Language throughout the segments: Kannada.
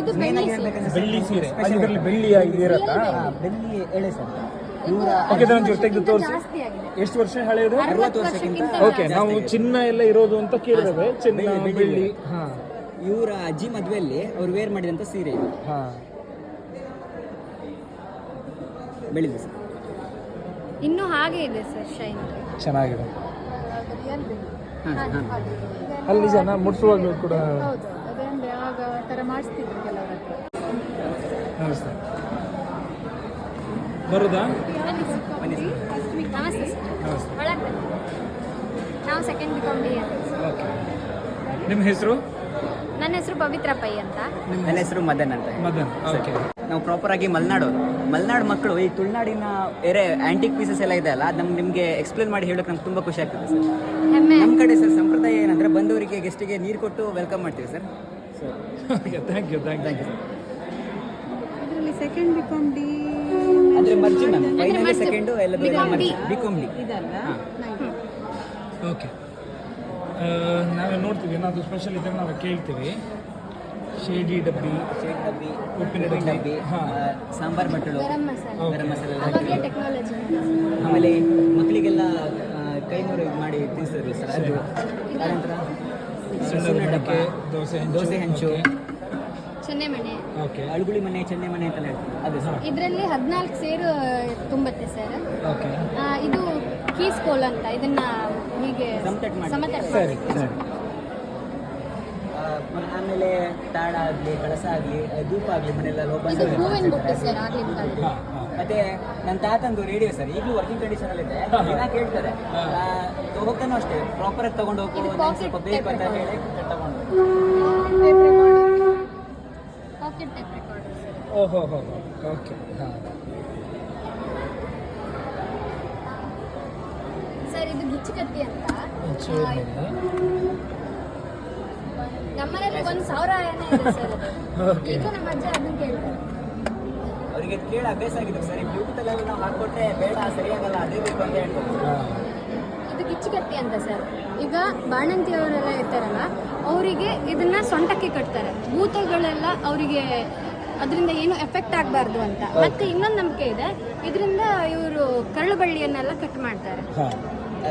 ಇದು ಬೆಳ್ಳಿ ಸೀರೆ. ಇದರಲ್ಲಿ ಬೆಳ್ಳಿಯ ಇದಿರತ್ತಾ ಹಾ, ಬೆಳ್ಳಿ ಎಳೆ ಸರ್. ಇವರ ಓಕೆ ಇದನ್ನ ಜೊತೆ ತೆಗೆದು ತೋರಿಸಿ. ಜಾಸ್ತಿ ಆಗಿದೆ. ಎಷ್ಟು ವರ್ಷ ಹಳೆಯದು? ಅರವತ್ತು ವರ್ಷಕ್ಕಿಂತ ಓಕೆ ನಾವು ಚಿನ್ನ ಎಲ್ಲ ಇರೋದು ಅಂತ ಕೇಳಿದ್ರೆ ಚಿನ್ನ ಬೆಳ್ಳಿ, ಬೆಳ್ಳಿ. ಬೆಳ್ಳಿ. ಹಾ. ಇವರ ಅಜ್ಜಿ ಮದುವೆಯಲ್ಲಿ ಅವ್ರು ವೇರ್ ಮಾಡಿದಂತ ಸೀರೆ ಇದು. ಹಾ. ಬೆಳಿದೆ ಸರ್. ಇನ್ನು ಹಾಗೆ ಇದೆ ಸರ್ ಶೈನ್ ಚೆನ್ನಾಗಿದೆ. ಅಲ್ಲಿ ಜನ ಮುಟ್ಟುವಾಗ ಕೂಡ ಹೌದು ಅದಂದ್ರೆ ಆಗ ಆ ಥರ ಮಾಡಿಸ್ತಿದ್ರು ಕೆಲವರ ನಮಸ್ತೆ ಬರುದಾ? ನಮಸ್ತೆ ನಮಸ್ತೆ. ನಾವು ಸೆಕೆಂಡ್ ಡಿ ಓಕೆ. ನಿಮ್ಮ ಹೆಸರು? ನನ್ನ ಹೆಸರು ಪವಿತ್ರ ಪೈ ಅಂತ ನನ್ನ ಹೆಸರು ಮದನ್ ಅಂತ. ಮದನ್. ಓಕೆ. ನಾವು ಪ್ರಾಪರ್ ಆಗಿ ಮಲ್ನಾಡು ಮಲೆನಾಡು ಮಕ್ಕಳು ಈ ತುಳುನಾಡಿನ ಬೇರೆ ಆಂಟಿಕ್ ಪೀಸಸ್ ಎಲ್ಲ ಇದೆ ಅಲ್ಲ ಅದು ನಮ್ಗೆ ನಿಮಗೆ ಎಕ್ಸ್ಪ್ಲೇನ್ ಮಾಡಿ ಹೇಳೋಕೆ ನಮ್ಗೆ ತುಂಬ ಖುಷಿ ಆಗ್ತದೆ ಸರ್. ನಮ್ಮ ಕಡೆ ಸರ್ ಸಂಪ್ರದಾಯ ಏನಂದ್ರೆ ಬಂದವರಿಗೆ ಗೆಸ್ಟಿಗೆ ನೀರು ಕೊಟ್ಟು ವೆಲ್ಕಮ್ ಮಾಡ್ತೀವಿ sir. So thank you thank you ಅದರಲ್ಲಿ ಸೆಕೆಂಡ್ ಬಿಕಾಮ್ ಡಿ ಅಂದರೆ ಮರ್ಜಿ ಮ್ಯಾಮ್ ಫೈನಲ್. ಸೆಕೆಂಡು ಎಲ್ಲ Become D. B Com D ಇದಲ್ಲ? ಓಕೆ ನಾವೇ ನೋಡ್ತೀವಿ ಏನಾದರೂ ಸ್ಪೆಷಲ್ ಇದ್ದರೆ ನಾವು ಕೇಳ್ತೀವಿ. ಶೇಡಿ ಡಬ್ಬಿ ಡಬ್ಬಿ ಉಪ್ಪಿನ ಡಬ್ಬಿ. ಸಾಂಬಾರ್ ಬಟ್ಟಲು ಗರಂ ಮಸಾಲೆ. ಆಮೇಲೆ ಮಕ್ಕಳಿಗೆಲ್ಲ ಕೈ ನೂರು ಮಾಡಿ ತಿನ್ನಿಸ್ತಿದ್ರು ಸರ್ ಅದು. ಆನಂತರ ಸಣ್ಣ ಡಬ್ಬ ದೋಸೆ ಹಂಚು. ದೋಸೆ ಹಂಚು. ಚೆನ್ನೆ ಮನೆ. ಓಕೆ ಅಳುಗುಳಿ ಮನೆ ಚೆನ್ನೆ ಮನೆ ಅಂತ ಹೇಳ್ತೀವಿ ಅದು ಸರ್ ಇದರಲ್ಲಿ ಹದಿನಾಲ್ಕು ಸೇರು ತುಂಬತ್ತೆ ಸರ್ ಓಕೆ ಇದು ಕೀಸ್ ಕೋಲ್ ಅಂತ ಇದನ್ನ ಹೀಗೆ ಸಮತಟ್ ಮಾಡಿ. ಸಮತಟ್ ಸರಿ. ಸರಿ. ಆಮೇಲೆ ತಾಡ ಆಗಲಿ ಕಳಸ ಆಗಲಿ ಧೂಪ ಆಗಲಿ ಮನೆಯಲ್ಲ ಲೋಪ ಇದು ಹೂವಿನ ಬುಟ್ಟಿ ಸರ್ ಹಾಂ. ಮತ್ತೆ ನನ್ನ ತಾತಂದು ರೇಡಿಯೋ ಸರ್ ಈಗಲೂ ವರ್ಕಿಂಗ್ ಕಂಡೀಷನ್ ಅಲ್ಲಿ ಇದೆ ದಿನ ಕೇಳ್ತಾರೆ. ಹೋಗ್ತಾನೂ ಅಷ್ಟೇ. ಪ್ರಾಪರ್ ಆಗಿ ತಗೊಂಡು ಹೋಗು ಇದು ನಂಗೆ pocket ಸ್ವಲ್ಪ ಬೇಕು ಅಂತ ಹೇಳಿ ತಗೊಂಡು ಪಾಕೆಟ್ ರೆಕಾರ್ಡರ್ ಸರ್ ಓಹೋ ಹೋ ಓಕೆ ಹಾಂ. ಸರ್ ಇದು ಗಿಚ್ಚುಕತ್ತಿ ಅಂತ. ನಮ್ಮನೇಲಿ ಒಂದು ಸಾವಿರ ಏನೇ ಇದೆ ಸರ್. ಈಗ ನಮ್ಮ ಅಜ್ಜ ಅದನ್ನ ಕೇಳ್ತಾರೆ. ಅವರಿಗೆ ಕೇಳ ಅಭ್ಯಾಸ ಆಗಿದೆ ಸರ್ ಬ್ಲೂಟೂತ್ ಎಲ್ಲ ನಾವು ಹಾಕೊಟ್ರೆ ಬೇಡ ಸರಿಯಾಗಲ್ಲ ಅದೇ ಬೇಕು ಅಂತ ಹೇಳ್ತಾರೆ ಇದು ಕಿಚ್ಚುಕಟ್ಟಿ ಅಂತ ಸರ್. ಈಗ ಬಾಣಂತಿ ಅವರೆಲ್ಲ ಇರ್ತಾರಲ್ಲ ಅವರಿಗೆ ಇದನ್ನ ಸೊಂಟಕ್ಕೆ ಕಟ್ತಾರೆ. ಭೂತಗಳೆಲ್ಲ ಅವರಿಗೆ ಅದರಿಂದ ಏನು ಎಫೆಕ್ಟ್ ಆಗಬಾರ್ದು ಅಂತ. ಮತ್ತೆ ಇನ್ನೊಂದು ನಂಬಿಕೆ ಇದೆ. ಇದರಿಂದ ಇವರು ಕರಳು ಬಳ್ಳಿಯನ್ನೆಲ್ಲ ಕಟ್ ಮಾಡ್ತಾರೆ. ಹಾಂ.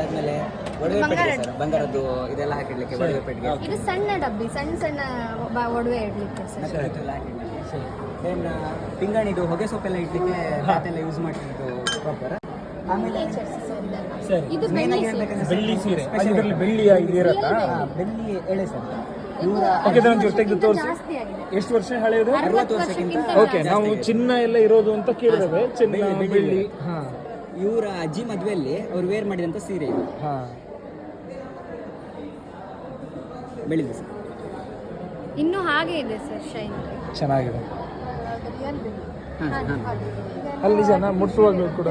ಆದ್ಮೇಲೆ ಒಡವೆ ಬಂಗಾರ ಪೆಟ್ಟಿಗೆ ಸರ್ ಬಂಗಾರದ್ದು ಇದೆಲ್ಲ ಹಾಕಿಡ್ಲಿಕ್ಕೆ ಒಡವೆ ಪೆಟ್ಟಿಗೆ. ಇದು ಸಣ್ಣ ಡಬ್ಬಿ ಸಣ್ಣ ಸಣ್ಣ ಒಡವೆ ಇಡ್ಲಿಕ್ಕೆ ಸರ್. ದೆನ್ ಪಿಂಗಾಣಿದು ಹೊಗೆ ಸೊಪ್ಪೆಲ್ಲ ಇಡ್ಲಿಕ್ಕೆ ಎಲ್ಲ ಯೂಸ್ ಮಾಡ್ತಿದ್ದು ಪ್ರಾಪರ್ ಆಮೇಲೆ ಸರ್. ಇದು ಮೇನ್ ಬೆಳ್ಳಿ ಆಗಿ ಸೀರೆ. ಹೇಳ್ಬೇಕಂದ್ರೆ ಬೆಳ್ಳಿ ಸೀರೆ. ಇದರಲ್ಲಿ ಬೆಳ್ಳಿಯ ಇದಿರತ್ತಾ ಬೆಳ್ಳಿ ಎಳೆ ಸರ್ ಓಕೆ ತೋರಿಸಿ. ಎಷ್ಟು ವರ್ಷ ಹಳೆಯದು? ಅರವತ್ತು ವರ್ಷಕ್ಕಿಂತ ಓಕೆ ನಾವು ಚಿನ್ನ ಎಲ್ಲ ಇರೋದು ಅಂತ ಕೇಳಿದ್ದೇವೆ. ಚಿನ್ನ ಬೆಳ್ಳಿ, ಹಾ. ಇವರ ಅಜ್ಜಿ ಮದುವೆಯಲ್ಲಿ ಅವ್ರು ವೇರ್ ಮಾಡಿದಂತ ಸೀರೆ ಇದು. ಹಾಂ. ಬೆಳಿದೆ ಸರ್. ಇನ್ನು ಹಾಗೆ ಇದೆ ಸರ್ ಶೈನ್ ಚೆನ್ನಾಗಿದೆ. ಹಾಂ ಹಾಂ ಅಲ್ಲಿ ಜನ ಮುಟ್ಸುವಾಗಲೂ ಕೂಡ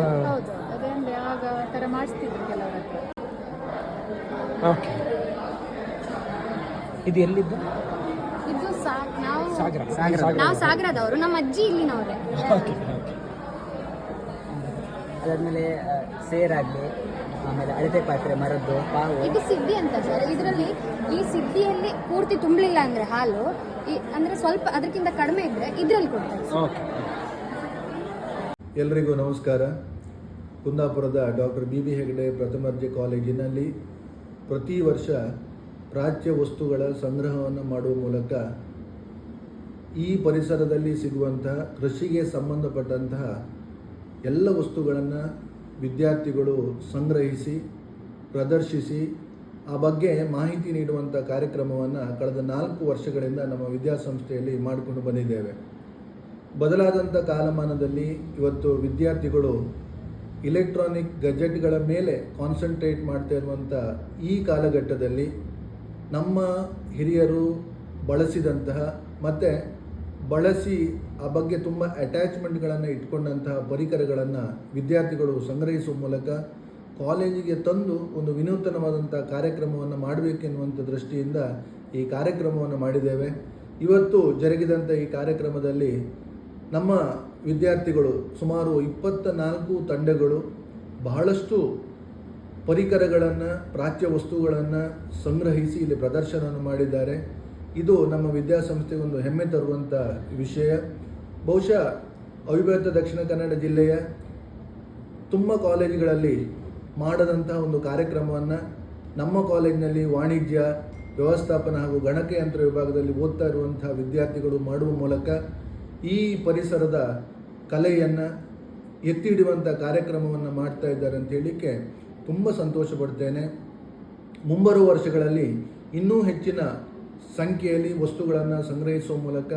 ಓಕೆ. ಇದು ಎಲ್ಲಿದ್ದು? ಇದು ನಾವು ಸಾಗರ. ಸಾಗರ. ನಾವು ಸಾಗರದವರು. ನಮ್ಮ ಅಜ್ಜಿ ಇಲ್ಲಿನವರೇ. Okay okay. ಅದಾದ್ಮೇಲೆ ಸೇರಾಗಲಿ ಆಮೇಲೆ ಅಳತೆ ಪಾತ್ರೆ ಮರದ್ದು ಪಾವು. ಇದು ಸಿದ್ಧಿ ಅಂತ ಸರ್. ಇದರಲ್ಲಿ ಈ ಸಿದ್ಧಿಯಲ್ಲಿ ಪೂರ್ತಿ ತುಂಬಲಿಲ್ಲ ಅಂದ್ರೆ ಹಾಲು ಈ ಅಂದ್ರೆ ಸ್ವಲ್ಪ ಅದಕ್ಕಿಂತ ಕಡಿಮೆ ಇದ್ರೆ ಇದ್ರಲ್ಲಿ ಕೊಡ್ತಾರೆ ಓಕೆ. ಎಲ್ರಿಗೂ ನಮಸ್ಕಾರ. ಕುಂದಾಪುರದ ಡಾಕ್ಟರ್ ಬಿ ಬಿ ಹೆಗಡೆ ಪ್ರಥಮ ದರ್ಜೆ ಕಾಲೇಜಿನಲ್ಲಿ ಪ್ರತಿ ವರ್ಷ ಪ್ರಾಚ್ಯ ವಸ್ತುಗಳ ಸಂಗ್ರಹವನ್ನು ಮಾಡುವ ಮೂಲಕ ಈ ಪರಿಸರದಲ್ಲಿ ಸಿಗುವಂತಹ ಕೃಷಿಗೆ ಸಂಬಂಧಪಟ್ಟಂತಹ ಎಲ್ಲ ವಸ್ತುಗಳನ್ನು ವಿದ್ಯಾರ್ಥಿಗಳು ಸಂಗ್ರಹಿಸಿ, ಪ್ರದರ್ಶಿಸಿ ಆ ಬಗ್ಗೆ ಮಾಹಿತಿ ನೀಡುವಂಥ ಕಾರ್ಯಕ್ರಮವನ್ನು ಕಳೆದ ನಾಲ್ಕು ವರ್ಷಗಳಿಂದ ನಮ್ಮ ವಿದ್ಯಾಸಂಸ್ಥೆಯಲ್ಲಿ ಮಾಡಿಕೊಂಡು ಬಂದಿದ್ದೇವೆ. ಬದಲಾದಂಥ ಕಾಲಮಾನದಲ್ಲಿ ಇವತ್ತು ವಿದ್ಯಾರ್ಥಿಗಳು ಇಲೆಕ್ಟ್ರಾನಿಕ್ ಗಜೆಟ್ಗಳ ಮೇಲೆ ಕಾನ್ಸಂಟ್ರೇಟ್ ಮಾಡ್ತಾ ಇರುವಂಥ ಈ ಕಾಲಘಟ್ಟದಲ್ಲಿ ನಮ್ಮ ಹಿರಿಯರು ಬಳಸಿದಂತಹ ಮತ್ತು ಬಳಸಿ ಆ ಬಗ್ಗೆ ತುಂಬ ಅಟ್ಯಾಚ್ಮೆಂಟ್ಗಳನ್ನು ಇಟ್ಕೊಂಡಂತಹ ಪರಿಕರಗಳನ್ನು ವಿದ್ಯಾರ್ಥಿಗಳು ಸಂಗ್ರಹಿಸುವ ಮೂಲಕ ಕಾಲೇಜಿಗೆ ತಂದು ಒಂದು ವಿನೂತನವಾದಂಥ ಕಾರ್ಯಕ್ರಮವನ್ನು ಮಾಡಬೇಕೆನ್ನುವಂಥ ದೃಷ್ಟಿಯಿಂದ ಈ ಕಾರ್ಯಕ್ರಮವನ್ನು ಮಾಡಿದ್ದೇವೆ. ಇವತ್ತು ಜರುಗಿದಂಥ ಈ ಕಾರ್ಯಕ್ರಮದಲ್ಲಿ ನಮ್ಮ ವಿದ್ಯಾರ್ಥಿಗಳು ಸುಮಾರು ಇಪ್ಪತ್ತ ನಾಲ್ಕು ತಂಡಗಳು ಬಹಳಷ್ಟು ಪರಿಕರಗಳನ್ನು ಪ್ರಾಚ್ಯ ವಸ್ತುಗಳನ್ನು ಸಂಗ್ರಹಿಸಿ ಇಲ್ಲಿ ಪ್ರದರ್ಶನವನ್ನು ಮಾಡಿದ್ದಾರೆ. ಇದು ನಮ್ಮ ವಿದ್ಯಾಸಂಸ್ಥೆಗೆ ಒಂದು ಹೆಮ್ಮೆ ತರುವಂಥ ವಿಷಯ. ಬಹುಶಃ ಅವಿಭಕ್ತ ದಕ್ಷಿಣ ಕನ್ನಡ ಜಿಲ್ಲೆಯ ತುಂಬ ಕಾಲೇಜುಗಳಲ್ಲಿ ಮಾಡದಂತಹ ಒಂದು ಕಾರ್ಯಕ್ರಮವನ್ನು ನಮ್ಮ ಕಾಲೇಜಿನಲ್ಲಿ ವಾಣಿಜ್ಯ, ವ್ಯವಸ್ಥಾಪನ ಹಾಗೂ ಗಣಕಯಂತ್ರ ವಿಭಾಗದಲ್ಲಿ ಓದ್ತಾ ಇರುವಂಥ ವಿದ್ಯಾರ್ಥಿಗಳು ಮಾಡುವ ಮೂಲಕ ಈ ಪರಿಸರದ ಕಲೆಯನ್ನು ಎತ್ತಿ ಹಿಡಿಯುವಂಥ ಕಾರ್ಯಕ್ರಮವನ್ನು ಮಾಡ್ತಾ ಇದ್ದಾರೆ ಅಂತ ಹೇಳಲಿಕ್ಕೆ ತುಂಬ ಸಂತೋಷ ಪಡ್ತೇನೆ. ಮುಂಬರುವ ವರ್ಷಗಳಲ್ಲಿ ಇನ್ನೂ ಹೆಚ್ಚಿನ ಸಂಖ್ಯೆಯಲ್ಲಿ ವಸ್ತುಗಳನ್ನು ಸಂಗ್ರಹಿಸುವ ಮೂಲಕ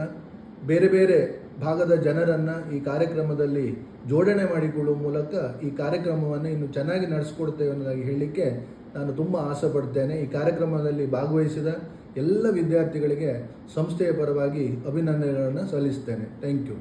ಬೇರೆ ಬೇರೆ ಭಾಗದ ಜನರನ್ನು ಈ ಕಾರ್ಯಕ್ರಮದಲ್ಲಿ ಜೋಡಣೆ ಮಾಡಿಕೊಳ್ಳುವ ಮೂಲಕ ಈ ಕಾರ್ಯಕ್ರಮವನ್ನು ಇನ್ನು ಚೆನ್ನಾಗಿ ನಡೆಸ್ಕೊಡ್ತೇವೆ ಅನ್ನೋದಾಗಿ ಹೇಳಲಿಕ್ಕೆ ನಾನು ತುಂಬ ಆಸೆ ಪಡ್ತೇನೆ ಈ ಕಾರ್ಯಕ್ರಮದಲ್ಲಿ ಭಾಗವಹಿಸಿದ ಎಲ್ಲ ವಿದ್ಯಾರ್ಥಿಗಳಿಗೆ ಸಂಸ್ಥೆಯ ಪರವಾಗಿ ಅಭಿನಂದನೆಗಳನ್ನು ಸಲ್ಲಿಸ್ತೇನೆ. Thank you